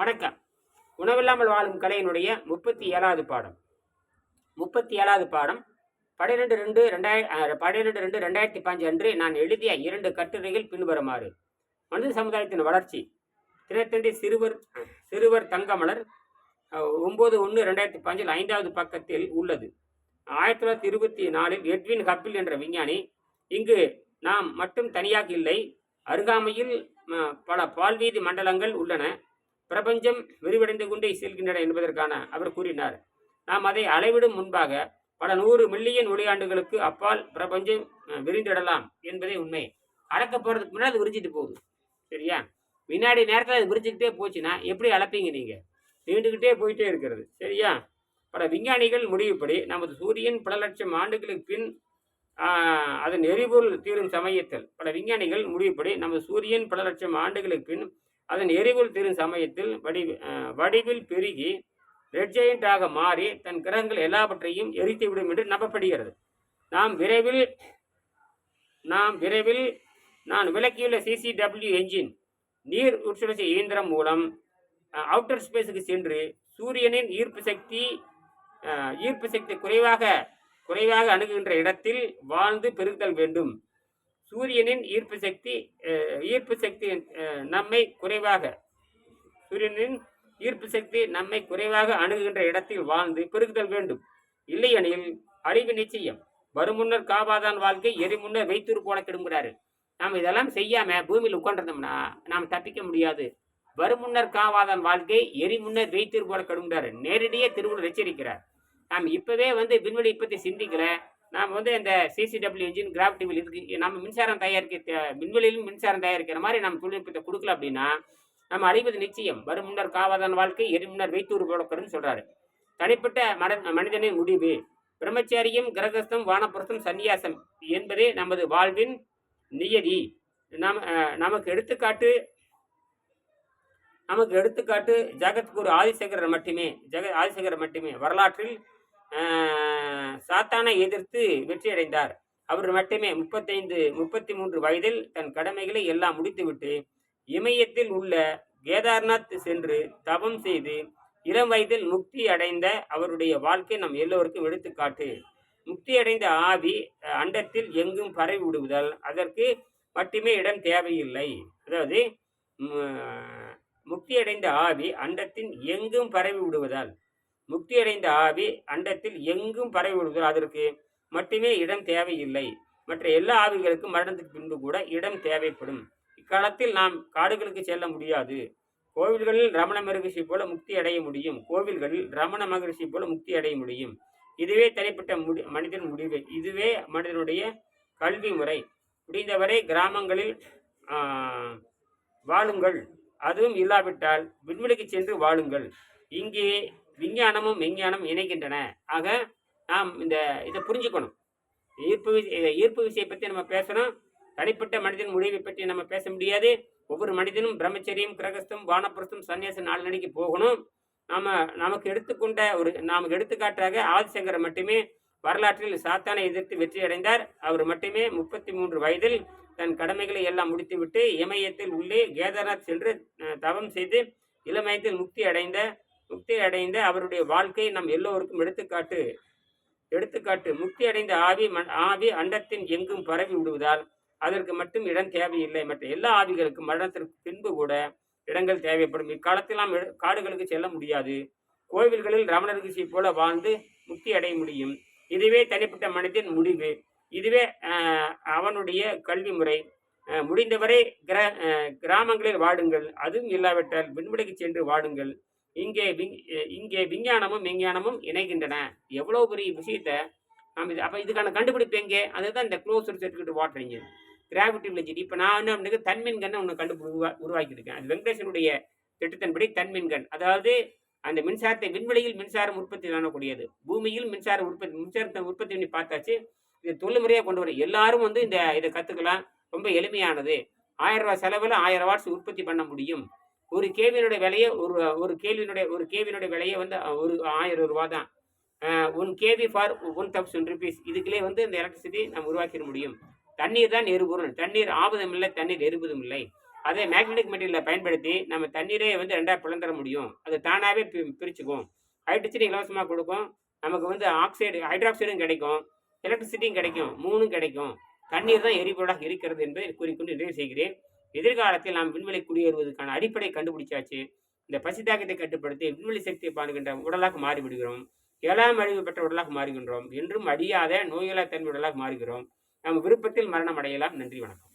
வணக்கம். உணவில்லாமல் வாழும் கலையினுடைய முப்பத்தி ஏழாவது பாடம். முப்பத்தி ஏழாவது பாடம். பன்னிரெண்டு ரெண்டு ரெண்டாயிர பன்னிரெண்டு ரெண்டு ரெண்டாயிரத்தி பாஞ்சு அன்று நான் எழுதிய இரண்டு கட்டுரைகள் பின்வருமாறு. மனித சமுதாயத்தின் வளர்ச்சி. தினத்தந்தி சிறுவர் சிறுவர் தங்கமலர் ஒம்பது ஒன்று ரெண்டாயிரத்தி பாஞ்சில் ஐந்தாவது பக்கத்தில் உள்ளது. ஆயிரத்தி தொள்ளாயிரத்தி இருபத்தி நாலில் எட்வின் ஹப்பில் என்ற விஞ்ஞானி இங்கு நாம் மட்டும் தனியாக இல்லை அருகாமையில் பல பால்வீதி மண்டலங்கள் உள்ளன. பிரபஞ்சம் விரிவடைந்து கொண்டே செல்கின்றன என்பதற்கான அவர் கூறினார். நாம் அதை அளவிடும் முன்பாக பல நூறு மில்லியன் ஒளியாண்டுகளுக்கு அப்பால் பிரபஞ்சம் விரிந்திடலாம் என்பதே உண்மை. அளக்க போகிறதுக்கு முன்னாடி அது விரிஞ்சிட்டு போகுது. சரியா? வினாடி நேரத்தில் அது விரிஞ்சுக்கிட்டே போச்சுன்னா எப்படி அளப்பீங்க நீங்கள் நீண்டுக்கிட்டே போயிட்டே இருக்கிறது. சரியா? பல விஞ்ஞானிகள் முடிவுப்படி நமது சூரியன் பல லட்சம் ஆண்டுகளுக்கு பின் அதன் எரிபொருள் தீரும் சமயத்தில் பல விஞ்ஞானிகள் முடிவுப்படி நமது சூரியன் பல லட்சம் ஆண்டுகளுக்கு பின் அதன் எரிபொருள் திரும் சமயத்தில் வடி வடிவில் பெருகி ரெட் ஜெயண்டாக மாறி தன் கிரகங்கள் எல்லாவற்றையும் எரித்துவிடும் என்று நம்பப்படுகிறது. நாம் விரைவில் நாம் விரைவில் நான் விளக்கியுள்ள சிசிடபிள்யூ என்ஜின் நீர் உட்சுழற்சி இயந்திரம் மூலம் அவுட்டர் ஸ்பேஸுக்கு சென்று சூரியனின் ஈர்ப்பு சக்தி ஈர்ப்பு சக்தி குறைவாக குறைவாக அணுகுகின்ற இடத்தில் வாழ்ந்து பெருகுதல் வேண்டும். சூரியனின் ஈர்ப்பு சக்தி ஈர்ப்பு சக்தி நம்மை குறைவாக சூரியனின் ஈர்ப்பு சக்தி நம்மை குறைவாக அணுகுகின்ற இடத்தில் வாழ்ந்து பெருகுதல் வேண்டும். இல்லையெனில் அழிவு நிச்சயம். வருமுன்னர் காவாதான் வாழ்க்கை எரிமுன்னர் வைத்தூர் போல கெடுங்கிறாரு. நாம் இதெல்லாம் செய்யாம பூமியில் உட்காந்துருந்தோம்னா நாம் தப்பிக்க முடியாது. வருமுன்னர் காவாதான் வாழ்க்கை எரிமுன்னர் வைத்தூர் போல கெடுங்கிறாரு. நேரடியே திருவுள் எச்சரிக்கிறார். நாம் இப்பவே வந்து விண்வெளி பற்றி சிந்திக்கிற நாம் வந்து இந்த சிசிடபிள்யூ இன்ஜின் கிராவிட்டி வில் நம்ம மின்சாரம் தயாரிக்க விண்வெளியிலும் மின்சாரம் தயாரிக்கிற மாதிரி நம்ம தொழில்நுட்பத்தை கொடுக்கல அப்படின்னா நம்ம அழிவது நிச்சயம். வரும் முன்னர் காவாதான் வாழ்க்கை எரி முன்னர் வைத்தூர் போடக்கருன்னு சொல்கிறாரு தனிப்பட்ட மன மனிதனின் முடிவு. பிரம்மச்சாரியம் கிரகஸ்தம் வானப்பிரஸ்தம் சந்நியாசம் என்பதே நமது வாழ்வின் நியதி. நம் நமக்கு எடுத்துக்காட்டு நமக்கு எடுத்துக்காட்டு ஜகத்குரு ஆதிசேகரர் மட்டுமே ஜெக ஆதிசேகரர் மட்டுமே. வரலாற்றில் சாத்தானை எதிர்த்து வெற்றியடைந்தார். அவர் மட்டுமே முப்பத்தைந்து முப்பத்தி மூன்று வயதில் தன் கடமைகளை எல்லாம் முடித்துவிட்டு இமயத்தில் உள்ள கேதார்நாத் சென்று தவம் செய்து இளம் வயதில் முக்தி அடைந்த அவருடைய வாழ்க்கை நம் எல்லோருக்கும் எடுத்துக்காட்டு. முக்தி அடைந்த ஆவி அண்டத்தில் எங்கும் பரவி விடுவதால் அதற்கு மட்டுமே இடம் தேவையில்லை. அதாவது முக்தி அடைந்த ஆவி அண்டத்தின் எங்கும் பரவி விடுவதால் முக்தி அடைந்த ஆவி அண்டத்தில் எங்கும் பரவி விடுவதால் அதற்கு மட்டுமே இடம் தேவையில்லை. மற்ற எல்லா ஆவிகளுக்கும் மரணத்துக்கு பின்பு கூட இடம் தேவைப்படும். இக்காலத்தில் நாம் காடுகளுக்கு செல்ல முடியாது. கோவில்களில் ரமண மகரிஷி போல முக்தி அடைய முடியும். கோவில்களில் ரமண மகரிஷி போல முக்தி அடைய முடியும். இதுவே தனிப்பட்ட முடி மனிதன் முடிவு. இதுவே மனிதனுடைய கல்வி முறை. முடிந்தவரை கிராமங்களில் வாழுங்கள். அதுவும் இல்லாவிட்டால் விண்வெளிக்கு சென்று வாழுங்கள். இங்கே விஞ்ஞானமும் விஞ்ஞானம் இணைகின்றன. ஆக நாம் இந்த இதை புரிஞ்சுக்கணும். ஈர்ப்பு விசை ஈர்ப்பு விசையை பற்றி நம்ம பேசணும். தனிப்பட்ட மனிதன் முடிவை பற்றி நம்ம பேச முடியாது. ஒவ்வொரு மனிதனும் பிரம்மச்சரியம் கிரகஸ்தம் வானப்புரஸ்தம் சன்னியாசம் நாலு நடிக்கு போகணும். நாம நமக்கு எடுத்துக்கொண்ட ஒரு நமக்கு எடுத்துக்காட்டாக ஆதிசங்கர் மட்டுமே வரலாற்றில் சாத்தானை எதிர்த்து வெற்றி அடைந்தார். அவர் மட்டுமே முப்பத்தி மூன்று வயதில் தன் கடமைகளை எல்லாம் முடித்துவிட்டு இமயத்தில் உள்ளே கேதார்நாத் சென்று தவம் செய்து இளமயத்தில் முக்தி அடைந்த முக்தி அடைந்த அவருடைய வாழ்க்கை நம் எல்லோருக்கும் எடுத்துக்காட்டு எடுத்துக்காட்டு. முக்தி அடைந்த ஆவி ம- ஆவி அண்டத்தின் எங்கும் பரவி விடுவதால் அதற்கு மட்டும் இடம் தேவையில்லை. மற்ற எல்லா ஆவிகளுக்கும் மரணத்திற்கு பின்பு கூட இடங்கள் தேவைப்படும். இக்காலத்தில் நாம் காடுகளுக்கு செல்ல முடியாது. கோவில்களில் ரமணர் ரிஷி போல வாழ்ந்து முக்தி அடைய முடியும். இதுவே தனிப்பட்ட மனிதன் முடிவு. இதுவே அவனுடைய கல்வி முறை. முடிந்தவரை கிர கிராமங்களில் வாடுங்கள். அதுவும் இல்லாவிட்டால் விண்வெளிக்கு சென்று வாடுங்கள். இங்கே விஞ் இங்கே விஞ்ஞானமும் விஞ்ஞானமும் இணைகின்றன. எவ்வளோ பெரிய விஷயத்த நாம் இது அப்போ இதுக்கான கண்டுபிடிப்பு எங்கே? அதுதான் இந்த close circuit water engine gravity village இப்போ நான் என்ன பண்ணுறது தன்மின் கண்ணை ஒன்று கண்டு உருவா உருவாக்கியிருக்கேன். அது வெங்கடேசனுடைய திட்டத்தின்படி தன்மின்கண். அதாவது அந்த மின்சாரத்தை விண்வெளியில் மின்சாரம் உற்பத்தி பண்ணக்கூடியது. பூமியில் மின்சார உற்பத்தி மின்சாரத்தை உற்பத்தி பண்ணி பார்த்தாச்சு. இது தொழில்முறையாக கொண்டு வரும் எல்லாரும் வந்து இந்த இதை கற்றுக்கலாம் ரொம்ப எளிமையானது. ஆயிரம் ரூபாய் செலவில் ஆயிரம் வாட்ஸ் உற்பத்தி பண்ண முடியும். ஒரு கேவியினுடைய விலையை ஒரு ஒரு கேள்வியினுடைய ஒரு கேவியினுடைய விலையை வந்து ஒரு ஆயிரம் ரூபா தான். One KV for one thousand rupees இதுக்குள்ளே வந்து இந்த எலக்ட்ரிசிட்டி நம்ம உருவாக்கிட முடியும். தண்ணீர் தான் எரிபொருள். தண்ணீர் ஆபதம் இல்லை தண்ணீர் எரிபதும் இல்லை. அதை மேக்னெட்டிக் மெட்டீரியலை பயன்படுத்தி நம்ம தண்ணீரே வந்து ரெண்டாக பிளந்துட முடியும். அது தானாகவே பி பிரிச்சுக்கும். ஹைட்ரஜன் இலவசமாக கொடுக்கும். நமக்கு வந்து ஆக்சைடு ஹைட்ராக்சைடும் கிடைக்கும். எலக்ட்ரிசிட்டியும் கிடைக்கும். மூணும் கிடைக்கும். தண்ணீர் தான் எரிபொருளாக இருக்கிறது என்பதை கூறிக்கொண்டு நிறைவு செய்கிறேன். எதிர்காலத்தில் நாம் விண்வெளி குடியேறுவதற்கான அடிப்படை கண்டுபிடிச்சாச்சு. இந்த பசித்தாக்கத்தை கட்டுப்படுத்தி விண்வெளி சக்தியை பாடுகின்ற உடலாக மாறிவிடுகிறோம். ஏழாம் அழிவு பெற்ற உடலாக மாறுகின்றோம். என்றும் அடியாத நோயில்லா தன்மை உடலாக மாறுகிறோம். நம் விருப்பத்தில் மரணம் அடையலாம். நன்றி வணக்கம்.